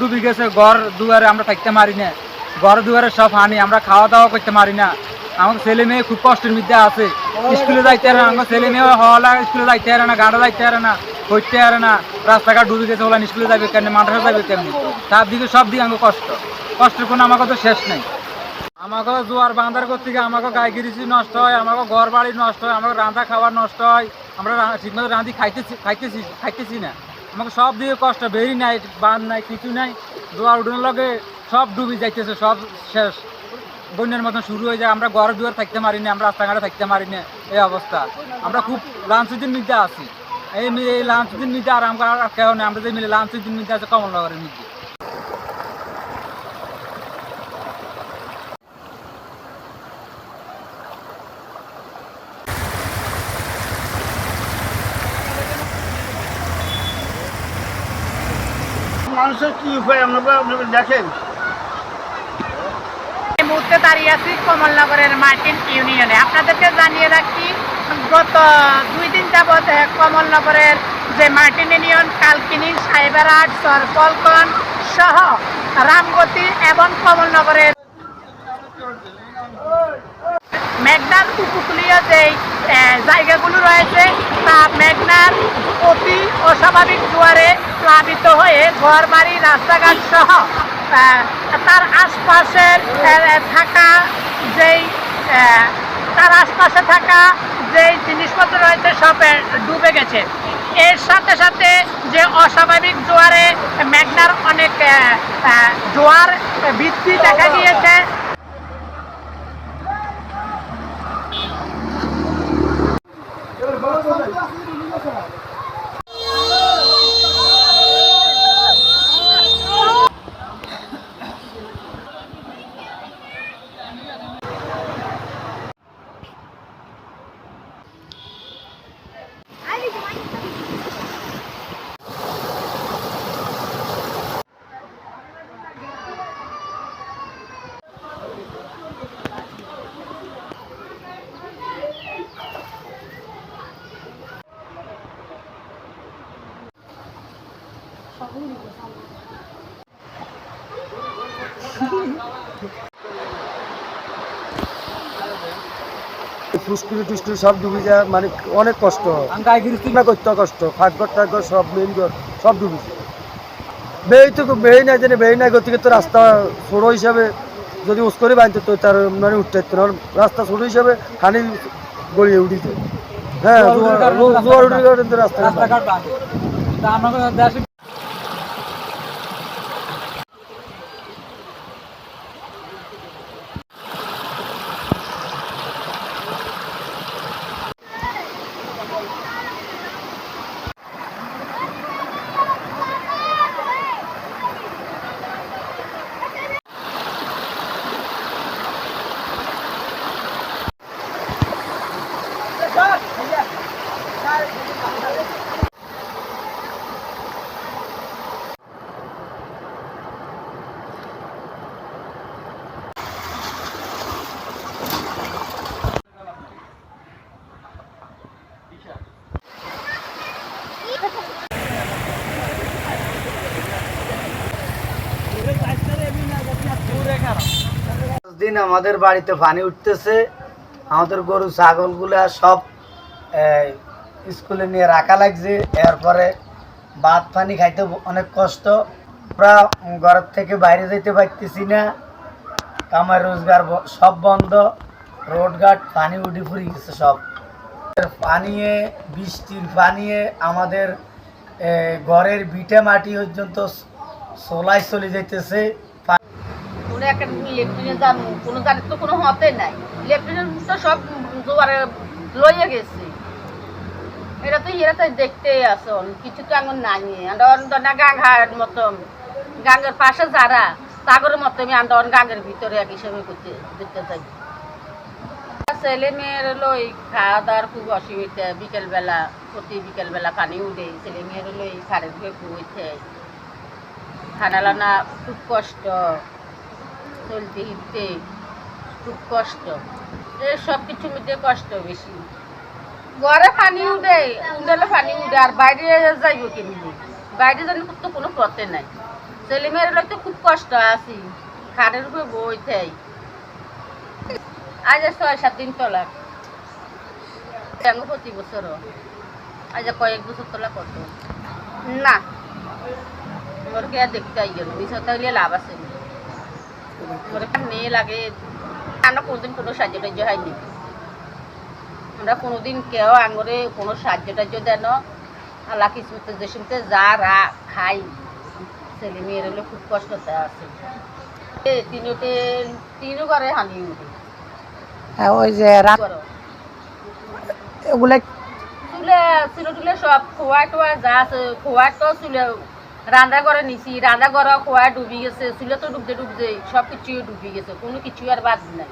ডুবি গেছে দুয়ারে আমরা থাকতে পারি না। দুয়ারে সব হানি, আমরা খাওয়া দাওয়া করতে পারি না। আমার ছেলে মেয়ে খুব কষ্টের মধ্যে আছে। স্কুলে যাইতে পারে না, আমার ছেলে মেয়ে হওয়া স্কুলে যাইতে পারে না, গাড়ি যাইতে পারে না করতে পারে না। রাস্তাঘাট ডুবে গেছে হলান স্কুলে যাবে কেন মাদ্রাসা যাবে কেমনি? তার দিকে সব দিকে আমাকে কষ্ট। কষ্টের কোনো আমার কথা শেষ নাই। আমাকে জোয়ার বাঁধার করতে গিয়ে আমাকে গাই গিরিছি নষ্ট হয়, আমাকে ঘর বাড়ি নষ্ট হয়, আমাকে রান্না খাবার নষ্ট হয়, আমরা ঠিকমতো রাঁধি, খাইতেছি খাইতেছি খাইতেছি না। আমাকে সব দিকে কষ্ট, বেরি নাই বাঁধ নাই, কিছু নাই। জোয়ার উঠোনের লগে সব ডুবি যাইতেছে, সব শেষ। বন্যার মতন শুরু হয়ে যায়, আমরা ঘর দুয়ার থাকতে পারি না, আমরা রাস্তাঘাটে থাকতে পারি না, এই অবস্থা। আমরা খুব লাঞ্চের মধ্যে আছি। এই এই লাঞ্চের মধ্যে আর আমরা কেউ নেই, আমরা যে মিলে লাঞ্চের মধ্যে আছে, কমলনগরের মধ্যে। মানুষের কি উপায়? আপনারা আপনারা দেখেন। মুহূর্তে দাঁড়িয়ে আছি কমলনগরের মার্টিন ইউনিয়নে। আপনাদেরকে জানিয়ে রাখি গত দুই দিন যাবৎ কমলনগরের যে মার্টিন ইউনিয়ন কালকিনি সাইবারহাট সরপলকন সহ রামগতি এবং কমলনগরের মেঘনার উপকূলীয় যে আহ, জায়গাগুলো রয়েছে তা মেঘনার অতি অস্বাভাবিক জোয়ারে প্লাবিত হয়ে ঘর বাড়ি রাস্তাঘাট সহ তার আশপাশের থাকা যেই তার আশপাশে থাকা যেই জিনিসপত্র রয়েছে সব ডুবে গেছে। এর সাথে সাথে যে অস্বাভাবিক জোয়ারে মেঘনার অনেক জোয়ার বৃদ্ধি দেখা গিয়েছে। ফুসকুড়ি টুসকুড়ি সব ডুবে যায় মানে অনেক কষ্ট করতে কষ্ট, ফাঁকঘর টাকঘর সব মেইন সব ডুবেছে বেই তো বেই বেই গতিকে তো রাস্তা ছোট হিসাবে যদি উস করে বাঁধতে, তো তার মানে উঠতে না। রাস্তা ছোট হিসাবে হানি গড়িয়ে উঠিতে হ্যাঁ রাস্তা বাঁধে তা আমাকে দেশে দিন আমাদের বাড়িতে পানি উঠতেছে, আমাদের গরু, ছাগলগুলা সব স্কুলে নিয়ে রাখা লাগছে। এরপরে ভাত পানি খাইতে অনেক কষ্ট। আমরা ঘরের থেকে বাইরে যেতে পারতেছি না। কামার রোজগার সব বন্ধ। রোডঘাট পানি উঠে ফুরি গেছে সব। পানিয়ে, বৃষ্টির পানিয়ে আমাদের ঘরের বিটে মাটি পর্যন্ত সোলাই চলে একটা লেফটেন্যান্ট কোনো তো কোনো হতে নাই। লেফটেন্যান্ট তো সব জোয়ারে গেছে। তো এরা তো দেখতেই আসন কিছু তো নাই। গাঙ্গার পাশে যারা তাগরের মতো আমি আন্ডা গাঙ্গের ভিতরে এক হিসেবে করতে দেখতে চাই ছেলে মেয়ের লই খাওয়া দাওয়ার খুব অসুবিধা। বিকেলবেলা, প্রতি বিকেলবেলা পানি উঠে, ছেলে মেয়ের লই খারে ধুয়ে বইতে। খানা লানা খুব কষ্ট। চলতে হিটতে খুব কষ্ট। সব কিছু মধ্যে কষ্ট বেশি। ঘরে পানি উঠে, উঠলে পানি উঠে, আর বাইরে যাইব কেমনি? বাইরে জানি তো কোনো পথে নাই। ছেলে মেয়ের লোক তো খুব কষ্ট আছি, খাটের উপরে বই থাই আজ ছয় সাত দিন তলাক প্রতি বছর আজ কয়েক বছর তোলা কত? না। ওর কে দেখতে আই গেল বিষয় তাহলে লাভ আছে। ওর একটা মেয়ে লাগে আমরা কোনোদিন কোনো সাহায্য টাহ্য হয়নি। আমরা কোনোদিন কেউ আঙুরে কোনো সাহায্য টাহ্য দেন আল্লাহ কিসমতে শুনতে যা রা খাই ছেলে মেয়ের হলে খুব কষ্টতে আছে। তিনটে তিনও করে হানি হ্যাঁ, ওই যে ওগুলা চুলে চুলে টুলে সব খোয়া টোয়া যা আছে খোয়া তো চুলে রান্না করে নিছি, রান্না করা খোয়া ডুবি গেছে, চুলে তো ডুবতে ডুবতে সব কিছু ডুবি গেছে, কোনো কিছু আর বাদ নাই।